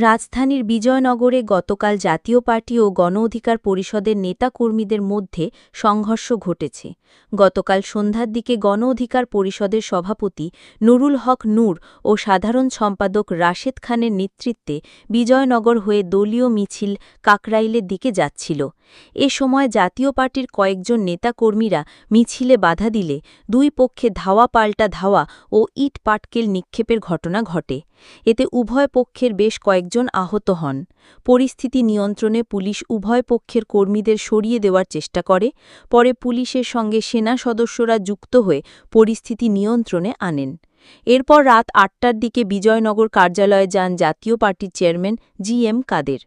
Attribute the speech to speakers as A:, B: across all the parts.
A: রাজধানীর বিজয়নগরে গতকাল জাতীয় পার্টি ও গণ অধিকার পরিষদের নেতাকর্মীদের মধ্যে সংঘর্ষ ঘটেছে। গতকাল সন্ধ্যার দিকে গণ অধিকার পরিষদের সভাপতি নুরুল হক নূর ও সাধারণ সম্পাদক রাশেদ খানের নেতৃত্বে বিজয়নগর হয়ে দলীয় মিছিল কাকরাইলের দিকে যাচ্ছিল। এ সময় জাতীয় পার্টির কয়েকজন নেতাকর্মীরা মিছিলে বাধা দিলে দুই পক্ষে ধাওয়া পাল্টা ধাওয়া ও ইট পাটকেল নিক্ষেপের ঘটনা ঘটে। এতে উভয় পক্ষের বেশ কয়েকজন আহত হন। পরিস্থিতি নিয়ন্ত্রণে পুলিশ উভয় পক্ষের কর্মীদের সরিয়ে দেওয়ার চেষ্টা করে, পরে পুলিশের সঙ্গে সেনা সদস্যরা যুক্ত হয়ে পরিস্থিতি নিয়ন্ত্রণে আনেন। এরপর রাত আটটার দিকে বিজয়নগর কার্যালয়ে যান জাতীয় পার্টির চেয়ারম্যান জি এম কাদের।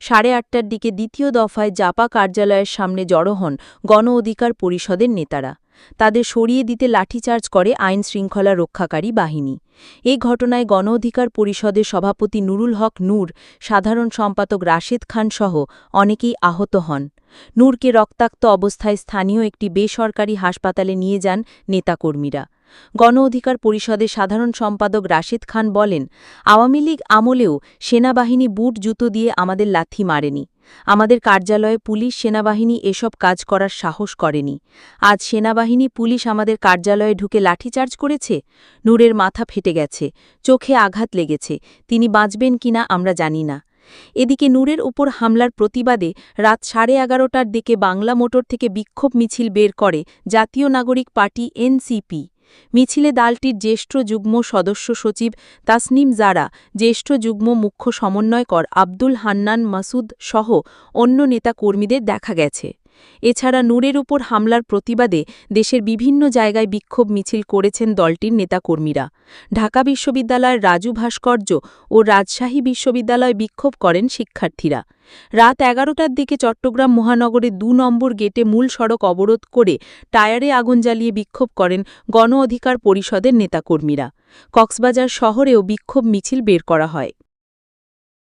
A: সাড়ে আটটার দিকে দ্বিতীয় দফায় জাপা কার্যালয়ের সামনে জড়ো হন গণ অধিকার পরিষদের নেতারা। তাদের সরিয়ে দিতে লাঠিচার্জ করে আইন শৃঙ্খলা রক্ষাকারী বাহিনী। এই ঘটনায় গণ অধিকার পরিষদের সভাপতি নুরুল হক নূর, সাধারণ সম্পাদক রাশেদ খান সহ অনেকেই আহত হন। নূরকে রক্তাক্ত অবস্থায় স্থানীয় একটি বেসরকারি হাসপাতালে নিয়ে যান নেতাকর্মীরা। গণ অধিকার পরিষদের সাধারণ সম্পাদক রাশেদ খান বলেন, আওয়ামী লীগ আমলেও সেনাবাহিনী বুট জুতো দিয়ে আমাদের লাথি মারেনি। আমাদের কার্যালয়ে পুলিশ, সেনাবাহিনী এসব কাজ করার সাহস করেনি। আজ সেনাবাহিনী পুলিশ আমাদের কার্যালয়ে ঢুকে লাঠিচার্জ করেছে? নূরের মাথা ফেটে গেছে, চোখে আঘাত লেগেছে, তিনি বাঁচবেন কিনা আমরা জানি না। এদিকে নূরের উপর হামলার প্রতিবাদে রাত সাড়ে এগারোটার দিকে বাংলা মোটর থেকে বিক্ষোভ মিছিল বের করে জাতীয় নাগরিক পার্টি এনসিপি। মিছিলে দলটির জ্যেষ্ঠ যুগ্ম সদস্য সচিব তাসনিম জারা, জ্যেষ্ঠ যুগ্ম মুখ্য সমন্বয়কর আব্দুল হান্নান মাসুদ সহ অন্য নেতাকর্মীদের দেখা গেছে। এছাড়া নূরের উপর হামলার প্রতিবাদে দেশের বিভিন্ন জায়গায় বিক্ষোভ মিছিল করেছেন দলটির নেতাকর্মীরা। ঢাকা বিশ্ববিদ্যালয়ের রাজু ভাস্কর্য ও রাজশাহী বিশ্ববিদ্যালয়ে বিক্ষোভ করেন শিক্ষার্থীরা। রাত এগারোটার দিকে চট্টগ্রাম মহানগরে দু নম্বর গেটে মূল সড়ক অবরোধ করে টায়ারে আগুন জ্বালিয়ে বিক্ষোভ করেন গণ অধিকার পরিষদের নেতাকর্মীরা। কক্সবাজার শহরেও বিক্ষোভ মিছিল বের করা হয়।